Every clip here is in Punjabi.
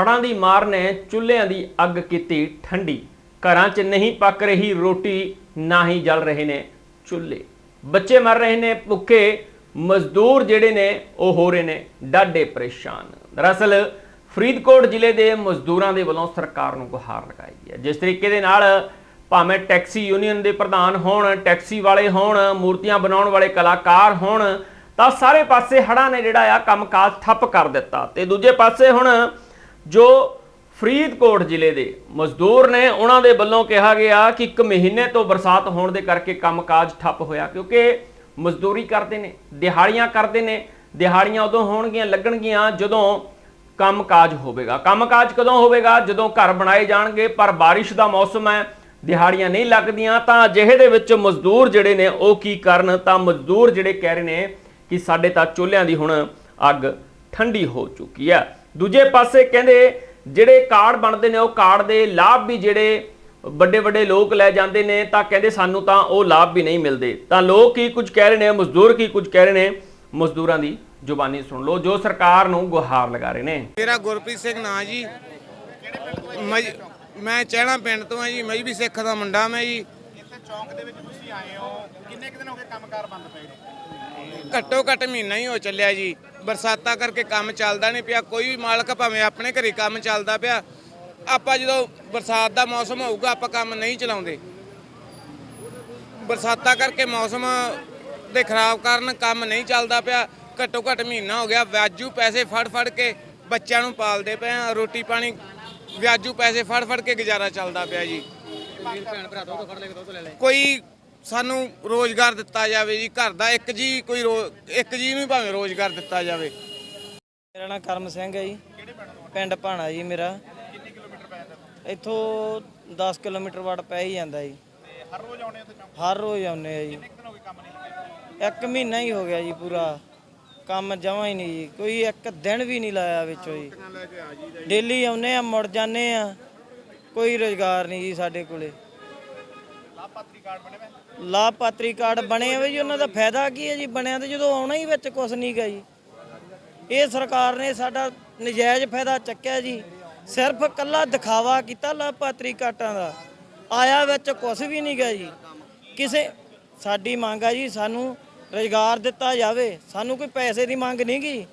ਹੜ੍ਹਾਂ ਦੀ ਮਾਰ ਨੇ ਚੁੱਲ੍ਹਿਆਂ ਦੀ ਅੱਗ ਕੀਤੀ ਠੰਡੀ। ਘਰਾਂ 'ਚ ਨਹੀਂ ਪੱਕ ਰਹੀ ਰੋਟੀ, ਨਾ ਹੀ ਜਲ ਰਹੇ ਨੇ ਚੁੱਲ੍ਹੇ। ਬੱਚੇ ਮਰ ਰਹੇ ਨੇ, ਭੁੱਖੇ ਮਜ਼ਦੂਰ ਜਿਹੜੇ ਨੇ, ਉਹ ਹੋ ਰਹੇ ਨੇ ਡਾਢੇ ਪਰੇਸ਼ਾਨ। ਦਰਅਸਲ ਫਰੀਦਕੋਟ ਜ਼ਿਲ੍ਹੇ ਦੇ ਮਜ਼ਦੂਰਾਂ ਦੇ ਵੱਲੋਂ ਸਰਕਾਰ ਨੂੰ ਗੁਹਾਰ ਲਗਾਈ ਗਈ ਹੈ। ਜਿਸ ਤਰੀਕੇ ਦੇ ਨਾਲ ਭਾਵੇਂ ਟੈਕਸੀ ਯੂਨੀਅਨ ਦੇ ਪ੍ਰਧਾਨ ਹੋਣ, ਟੈਕਸੀ ਵਾਲੇ ਹੋਣ, ਮੂਰਤੀਆਂ ਬਣਾਉਣ ਵਾਲੇ ਕਲਾਕਾਰ ਹੋਣ, ਤਾਂ ਸਾਰੇ ਪਾਸੇ ਹੜ੍ਹਾਂ ਨੇ ਜਿਹੜਾ ਆ ਕੰਮਕਾਜ ਠੱਪ ਕਰ ਦਿੱਤਾ। ਤੇ ਦੂਜੇ ਪਾਸੇ ਹੁਣ ਜੋ ਫਰੀਦਕੋਟ ਜ਼ਿਲ੍ਹੇ ਦੇ ਮਜ਼ਦੂਰ ਨੇ, ਉਹਨਾਂ ਦੇ ਵੱਲੋਂ ਕਿਹਾ ਗਿਆ ਕਿ ਇੱਕ ਮਹੀਨੇ ਤੋਂ ਬਰਸਾਤ ਹੋਣ ਦੇ ਕਰਕੇ ਕੰਮਕਾਜ ਠੱਪ ਹੋਇਆ, ਕਿਉਂਕਿ ਮਜ਼ਦੂਰੀ ਕਰਦੇ ਨੇ, ਦਿਹਾੜੀਆਂ ਕਰਦੇ ਨੇ, ਦਿਹਾੜੀਆਂ ਉਦੋਂ ਹੋਣਗੀਆਂ, ਲੱਗਣਗੀਆਂ ਜਦੋਂ ਕੰਮਕਾਜ ਹੋਵੇਗਾ। ਕੰਮਕਾਜ ਕਦੋਂ ਹੋਵੇਗਾ? ਜਦੋਂ ਘਰ ਬਣਾਏ ਜਾਣਗੇ, ਪਰ ਬਾਰਿਸ਼ ਦਾ ਮੌਸਮ ਹੈ, ਦਿਹਾੜੀਆਂ ਨਹੀਂ ਲੱਗਦੀਆਂ, ਤਾਂ ਅਜਿਹੇ ਦੇ ਵਿੱਚ ਮਜ਼ਦੂਰ ਜਿਹੜੇ ਨੇ, ਉਹ ਕੀ ਕਰਨ? ਤਾਂ ਮਜ਼ਦੂਰ ਜਿਹੜੇ ਕਹਿ ਰਹੇ ਨੇ ਕਿ ਸਾਡੇ ਤਾਂ ਚੁੱਲ੍ਹਿਆਂ ਦੀ ਹੁਣ ਅੱਗ ਠੰਡੀ ਹੋ ਚੁੱਕੀ ਹੈ। ਦੂਜੇ ਪਾਸੇ ਕਹਿੰਦੇ ਜਿਹੜੇ ਕਾਰਡ ਬਣਦੇ ਨੇ ਉਹ ਕਾਰਡ ਦੇ ਲਾਭ ਵੀ ਜਿਹੜੇ ਵੱਡੇ ਵੱਡੇ ਲੋਕ ਲੈ ਜਾਂਦੇ ਨੇ ਤਾਂ ਕਹਿੰਦੇ ਸਾਨੂੰ ਤਾਂ ਉਹ ਲਾਭ ਵੀ ਨਹੀਂ ਮਿਲਦੇ। ਤਾਂ ਲੋਕ ਕੀ ਕੁਝ ਕਹਿ ਰਹੇ ਨੇ ਮਜ਼ਦੂਰ ਕੀ ਕੁਝ ਕਹਿ ਰਹੇ ਨੇ? ਮਜ਼ਦੂਰਾਂ ਦੀ ਜ਼ੁਬਾਨੀ ਸੁਣ ਲਓ। ਜੋ ਸਰਕਾਰ ਨੂੰ ਗੁਹਾਰ ਲਗਾ ਰਹੇ ਨੇ। ਮੇਰਾ ਗੁਰਪ੍ਰੀਤ ਸਿੰਘ ਨਾਂ ਜੀ। ਮੈਂ ਚਹਿਣਾ ਪਿੰਡ ਤੋਂ ਆ ਜੀ। ਮੈਂ ਵੀ ਸਿੱਖ ਦਾ ਮੁੰਡਾ ਮੈਂ ਜੀ। ਇੱਥੇ ਚੌਂਕ ਦੇ ਵਿੱਚ ਤੁਸੀਂ ਆਏ ਹੋ। ਕਿੰਨੇ ਕੁ ਦਿਨ ਹੋ ਗਏ ਕੰਮਕਾਰ ਬੰਦ ਪਏ ਨੇ? ਘੱਟੋ ਘੱਟ ਮਹੀਨਾ ਹੀ ਹੋ ਚੱਲਿਆ ਜੀ। ਬਰਸਾਤਾਂ ਕਰਕੇ ਕੰਮ ਚੱਲਦਾ ਨਹੀਂ ਪਿਆ। ਕੋਈ ਵੀ ਮਾਲਕ ਭਾਵੇਂ ਆਪਣੇ ਘਰੇ ਕੰਮ ਚੱਲਦਾ ਪਿਆ ਆਪਾਂ ਜਦੋਂ ਬਰਸਾਤ ਦਾ ਮੌਸਮ ਹੋਊਗਾ ਆਪਾਂ ਕੰਮ ਨਹੀਂ ਚਲਾਉਂਦੇ। ਬਰਸਾਤਾਂ ਕਰਕੇ ਮੌਸਮ ਦੇ ਖਰਾਬ ਕਾਰਨ ਕੰਮ ਨਹੀਂ ਚੱਲਦਾ ਪਿਆ। ਘੱਟੋ ਘੱਟ ਮਹੀਨਾ ਹੋ ਗਿਆ। ਵਿਆਜੂ ਪੈਸੇ ਫੜ ਫੜ ਕੇ ਬੱਚਿਆਂ ਨੂੰ ਪਾਲਦੇ ਪਏ ਆ ਰੋਟੀ ਪਾਣੀ ਵਿਆਜੂ ਪੈਸੇ ਫੜ ਫੜ ਕੇ ਗੁਜ਼ਾਰਾ ਚੱਲਦਾ ਪਿਆ ਜੀ। ਕੋਈ ਸਾਨੂੰ ਰੋਜ਼ਗਾਰ ਦਿੱਤਾ ਜਾਵੇ ਜੀ, ਘਰ ਦਾ ਇੱਕ ਜੀ ਕੋਈ ਇੱਕ ਜੀ ਨੂੰ ਭਾਵੇਂ ਰੋਜ਼ਗਾਰ ਦਿੱਤਾ ਜਾਵੇ। ਮੇਰਾ ਨਾਮ ਕਰਮ ਸਿੰਘ ਹੈ ਜੀ। ਪਿੰਡ ਭਾਣਾ ਜੀ ਮੇਰਾ। ਇੱਥੋਂ 10 ਕਿਲੋਮੀਟਰ ਵੜ ਪੈ ਹੀ ਜਾਂਦਾ ਜੀ। ਹਰ ਰੋਜ਼ ਆਉਣੇ ਉੱਥੇ ਚੌਂਕ ਹਰ ਰੋਜ਼ ਆਉਂਦੇ ਆ ਜੀ। ਇੱਕ ਮਹੀਨਾ ਹੀ ਹੋ ਗਿਆ ਜੀ ਪੂਰਾ। ਕੰਮ ਜਮਾ ਹੀ ਨਹੀਂ ਜੀ। ਕੋਈ ਇੱਕ ਦਿਨ ਵੀ ਨਹੀਂ ਲਾਇਆ ਵਿੱਚੋਂ ਜੀ। ਡੇਲੀ ਆਉਂਦੇ ਆ, ਮੁੜ ਜਾਂਦੇ ਆ। ਕੋਈ ਰੋਜ਼ਗਾਰ ਨਹੀਂ ਜੀ ਸਾਡੇ ਕੋਲੇ। ਲਾਭਪਾਤਰੀ ਕਾਰਡ ਬਣੇ ਹੋਏ ਲਾਭਪਾਤਰੀ ਕਾਰਡ ਬਣੇ ਹੋਏ ਜੀ, ਉਹਨਾਂ ਦਾ ਫਾਇਦਾ ਕੀ ਹੈ ਜੀ? ਬਣਿਆ ਤੇ ਜਦੋਂ ਆਉਣਾ ਹੀ ਵਿੱਚ ਕੁਝ ਨਹੀਂ ਗਾ ਜੀ। ਇਹ ਸਰਕਾਰ ਨੇ ਸਾਡਾ ਨਜਾਇਜ਼ ਫਾਇਦਾ ਚੱਕਿਆ ਜੀ। ਸਿਰਫ ਕੱਲਾ ਦਿਖਾਵਾ ਕੀਤਾ ਲਾਭਪਾਤਰੀ ਕਾਰਡਾਂ ਦਾ। ਆਇਆ ਵਿੱਚ ਕੁਝ ਵੀ ਨਹੀਂ ਗਾ ਜੀ। ਕਿਸੇ, ਸਾਡੀ ਮੰਗ ਆ ਜੀ, ਸਾਨੂੰ ਰੋਜ਼ਗਾਰ ਦਿੱਤਾ ਜਾਵੇ। ਸਾਨੂੰ ਕੋਈ ਪੈਸੇ ਦੀ ਮੰਗ ਨਹੀਂ ਗੀ।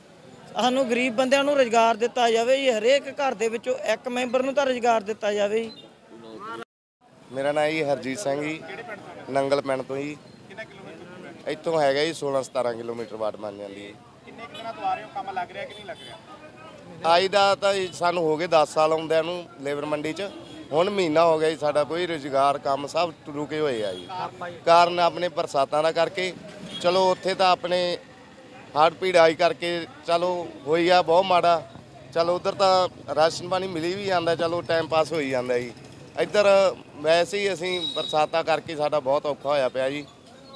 ਸਾਨੂੰ ਗਰੀਬ ਬੰਦਿਆਂ ਨੂੰ ਰੋਜ਼ਗਾਰ ਦਿੱਤਾ ਜਾਵੇ ਜੀ। ਹਰੇਕ ਘਰ ਦੇ ਵਿੱਚੋਂ ਇੱਕ ਮੈਂਬਰ ਨੂੰ ਤਾਂ ਰੋਜ਼ਗਾਰ ਦਿੱਤਾ ਜਾਵੇ ਜੀ। ਮੇਰਾ ਨਾਮ ਜੀ ਹਰਜੀਤ ਸਿੰਘ ਜੀ ਨੰਗਲ ਪਿੰਡ ਤੋਂ ਜੀ। ਇੱਥੋਂ ਹੈਗਾ ਜੀ 16 17 ਕਿਲੋਮੀਟਰ ਬਾਟ ਬਣ ਜਾਂਦੀ ਹੈ ਕਿੰਨੇ ਕੁ ਦਿਨਾਂ ਤੋਂ ਆ ਰਹੇ ਹੋ? ਕੰਮ ਲੱਗ ਰਿਹਾ ਕਿ ਨਹੀਂ ਲੱਗ ਰਿਹਾ? ਆਈ ਦਾ ਤਾਂ ਜੀ ਸਾਨੂੰ ਹੋ ਗਏ 10 ਸਾਲ ਆਉਂਦਿਆਂ ਨੂੰ ਲੇਬਰ ਮੰਡੀ 'ਚ। ਹੁਣ ਮਹੀਨਾ ਹੋ ਗਿਆ ਜੀ ਸਾਡਾ ਕੋਈ ਰੁਜ਼ਗਾਰ ਕੰਮ ਸਭ ਰੁਕੇ ਹੋਏ ਆ ਜੀ। ਕਾਰਨ ਆਪਣੇ ਬਰਸਾਤਾਂ ਦਾ ਕਰਕੇ। ਚਲੋ ਉੱਥੇ ਤਾਂ ਆਪਣੇ ਹੜ੍ਹ ਪੀੜ ਆਈ ਕਰਕੇ ਚਲੋ ਹੋਈ ਆ ਬਹੁਤ ਮਾੜਾ। ਚਲੋ ਉਧਰ ਤਾਂ ਰਾਸ਼ਨ ਪਾਣੀ ਮਿਲੀ ਵੀ ਜਾਂਦਾ ਚਲੋ ਟਾਈਮ ਪਾਸ ਹੋਈ ਜਾਂਦਾ ਜੀ। ਇੱਧਰ ਵੈਸੇ ਹੀ ਅਸੀਂ ਬਰਸਾਤਾਂ ਕਰਕੇ ਸਾਡਾ ਬਹੁਤ ਔਖਾ ਹੋਇਆ ਪਿਆ ਜੀ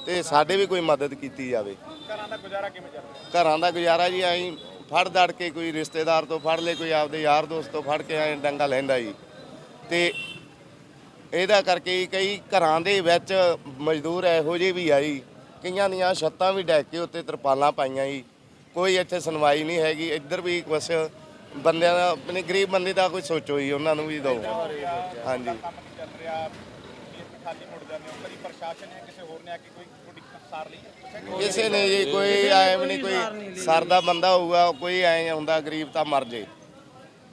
ਤੇ ਸਾਡੇ ਵੀ ਕੋਈ ਮਦਦ ਕੀਤੀ ਜਾਵੇ। ਘਰਾਂ ਦਾ ਗੁਜ਼ਾਰਾ ਕਿਵੇਂ ਚੱਲ ਰਿਹਾ? ਘਰਾਂ ਦਾ ਗੁਜ਼ਾਰਾ ਜੀ ਐਂ ਫੜ ਦੜ ਕੇ ਕੋਈ ਰਿਸ਼ਤੇਦਾਰ ਤੋਂ ਫੜ ਲੇ ਕੋਈ ਆਪਦੇ ਯਾਰ ਦੋਸਤ ਤੋਂ ਫੜ ਕੇ ਐਂ ਡੰਗਾ ਲੈਂਦਾ ਜੀ। ਤੇ ਇਹਦਾ ਕਰਕੇ ਕਈ ਘਰਾਂ ਦੇ ਵਿੱਚ ਮਜ਼ਦੂਰ ਇਹੋ ਜਿਹੇ ਵੀ ਆ ਜੀ ਕਈਆਂ ਦੀਆਂ ਛੱਤਾਂ ਵੀ ਡੈਕ ਕੇ ਉੱਤੇ ਤਰਪਾਲਾਂ ਪਾਈਆਂ ਜੀ। ਕੋਈ ਇੱਥੇ ਸੁਣਵਾਈ ਨਹੀਂ ਹੈਗੀ ਇੱਧਰ ਵੀ ਕੁਛ ਬੰਦਿਆਂ ਦਾ ਆਪਣੇ ਗਰੀਬ ਬੰਦੇ ਦਾ ਕੋਈ ਸੋਚੋ ਜੀ ਉਹਨਾਂ ਨੂੰ ਵੀ ਦਿਓ। ਹਾਂਜੀ। ਕੰਮ ਨਹੀਂ ਚੱਲ ਰਿਹਾ ਇਹ ਖਾਲੀ ਮੁੜ ਜਾਂਦੇ ਹੋ ਕਦੀ ਪ੍ਰਸ਼ਾਸਨ ਨੇ ਕਿਸੇ ਹੋਰ ਨੇ ਆ ਕੇ ਕੋਈ ਤੁਹਾਡੀ ਸਾਰ ਲਈ ਹੈ? ਪੁੱਛਿਆ ਕਿਸੇ ਨੇ ਜੀ ਕੋਈ ਵੀ ਨਹੀਂ ਕੋਈ ਸਰਦਾ ਬੰਦਾ ਹੋਊਗਾ ਕੋਈ ਐ ਹੁੰਦਾ ਗਰੀਬ ਤਾਂ ਮਰ ਜੇ।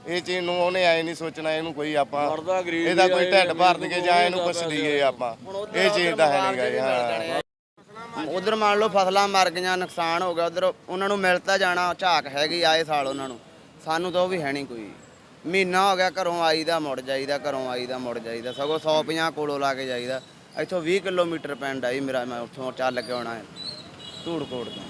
ਇਹ ਚੀਜ਼ ਨੂੰ ਉਹਨੇ ਐ ਨਹੀਂ ਸੋਚਣਾ ਇਹਨੂੰ ਕੋਈ ਆਪਾਂ ਇਹਦਾ ਕੋਈ ਢਿੱਡ ਭਰ ਦਈਏ ਜਾਂ ਇਹਨੂੰ ਕੁਛ ਦਈਏ ਆਪਾਂ। ਇਹ ਚੀਜ਼ ਤਾਂ ਹੈ ਨਹੀਂਗਾ ਜੀ ਹਾਂ। ਉਧਰ ਮੰਨ ਲਓ ਫਸਲਾਂ ਮਰ ਗਈਆਂ ਨੁਕਸਾਨ ਹੋ ਗਿਆ ਉਧਰ ਉਹਨਾਂ ਨੂੰ ਮਿਲਤਾ ਜਾਣਾ ਝਾਕ ਹੈਗੀ ਆਏ ਸਾਲ ਉਹਨਾਂ ਨੂੰ। ਸਾਨੂੰ ਤਾਂ ਉਹ ਵੀ ਹੈ ਨਹੀਂ ਕੋਈ। ਮਹੀਨਾ ਹੋ ਗਿਆ ਘਰੋਂ ਆਈਦਾ ਮੁੜ ਜਾਈਦਾ ਘਰੋਂ ਆਈਦਾ ਮੁੜ ਜਾਈਦਾ। ਸਗੋਂ 150 ਕੋਲੋਂ ਲਾ ਕੇ ਜਾਈਦਾ। ਇੱਥੋਂ 20 ਕਿਲੋਮੀਟਰ ਪਿੰਡ ਆਈ ਮੇਰਾ ਮੈਂ ਉੱਥੋਂ ਚੱਲ ਕੇ ਆਉਣਾ ਹੈ। ਧੂੜਕੋਟ ਤੋਂ।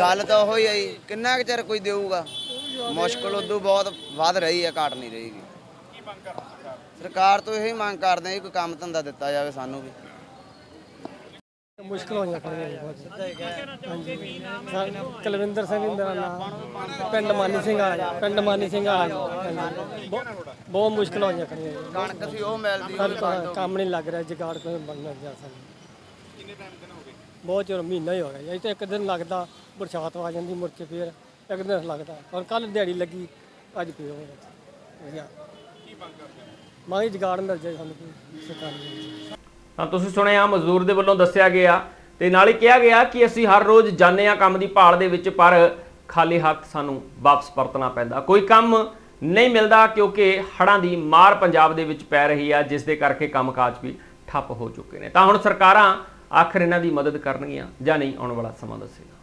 ਗੱਲ ਤਾਂ ਉਹ ਹੀ ਆਈ ਕਿੰਨਾ ਕੁ ਚਿਰ ਕੋਈ ਦੇਊਗਾ? ਮੁਸ਼ਕਲ ਉਦੋਂ ਬਹੁਤ ਵੱਧ ਰਹੀ ਹੈ ਘਟ ਨਹੀਂ ਰਹੀ। ਸਰਕਾਰ ਤੋਂ ਇਹੀ ਮੰਗ ਕਰਦੇ ਹਾਂ ਜੀ ਕੋਈ ਕੰਮ ਧੰਦਾ ਦਿੱਤਾ ਜਾਵੇ ਸਾਨੂੰ ਵੀ। ਮੁਸ਼ਕਲ ਹੋਈਆਂ ਖੜੀਆਂ ਕੁਲਵਿੰਦਰ ਸਿੰਘ ਮੇਰਾ ਨਾਮ। ਪਿੰਡ ਮਾਨੀ ਸਿੰਘ ਵਾਲਾ ਜੀ, ਪਿੰਡ ਮਾਨੀ ਸਿੰਘ ਵਾਲਾ ਬਹੁਤ- ਮੁਸ਼ਕਲ ਹੋਈਆਂ ਖੜੀਆਂ ਕਣਕ ਸੀ ਉਹ ਮਿਲਦੀ ਕੰਮ ਨਹੀਂ ਲੱਗ ਰਿਹਾ ਜਗਾੜ ਕੋਈ ਬਣਨਾ ਜਾ ਸਾਨੂੰ ਕਿੰਨੇ ਟਾਈਮ ਦਿਨ ਹੋ ਗਏ? ਬਹੁਤ ਚਿਰ ਮਹੀਨਾ ਹੀ ਹੋ ਗਿਆ ਜੀ। ਤਾਂ ਇੱਕ ਦਿਨ ਲੱਗਦਾ ਬਰਸਾਤ ਆ ਜਾਂਦੀ ਮੁੜ ਕੇ ਫੇਰ ਇੱਕ ਦਿਨ ਲੱਗਦਾ। ਔਰ ਕੱਲ ਦਿਹਾੜੀ ਲੱਗੀ ਅੱਜ ਫੇਰ ਹੋ ਗਿਆ ਕੀ ਮੰਗ ਕਰਦੇ ਮੰਗ ਜਗਾੜ ਮਿਲ ਜਾਏ ਸਾਨੂੰ ਕੋਈ ਸਰਕਾਰੀ ਤਾਂ ਤੁਸੀਂ ਸੁਣਿਆ, ਮਜ਼ਦੂਰ ਦੇ ਵੱਲੋਂ ਦੱਸਿਆ ਗਿਆ ਤੇ ਨਾਲ ਹੀ ਕਿਹਾ ਗਿਆ ਕਿ ਅਸੀਂ ਹਰ ਰੋਜ਼ ਜਾਂਦੇ ਹਾਂ ਕੰਮ ਦੀ ਭਾਲ ਦੇ ਵਿੱਚ, ਪਰ ਖਾਲੀ ਹੱਥ ਸਾਨੂੰ ਵਾਪਸ ਪਰਤਣਾ ਪੈਂਦਾ। ਕੋਈ ਕੰਮ ਨਹੀਂ ਮਿਲਦਾ ਕਿਉਂਕਿ ਹੜ੍ਹਾਂ ਦੀ ਮਾਰ ਪੰਜਾਬ ਦੇ ਵਿੱਚ ਪੈ ਰਹੀ ਆ, ਜਿਸ ਦੇ ਕਰਕੇ ਕੰਮਕਾਜ ਵੀ ਠੱਪ ਹੋ ਚੁੱਕੇ ਨੇ। ਤਾਂ ਹੁਣ ਸਰਕਾਰਾਂ ਆਖਰ ਇਹਨਾਂ ਦੀ ਮਦਦ ਕਰਨਗੀਆਂ ਜਾਂ ਨਹੀਂ, ਆਉਣ ਵਾਲਾ ਸਮਾਂ ਦੱਸੇਗਾ।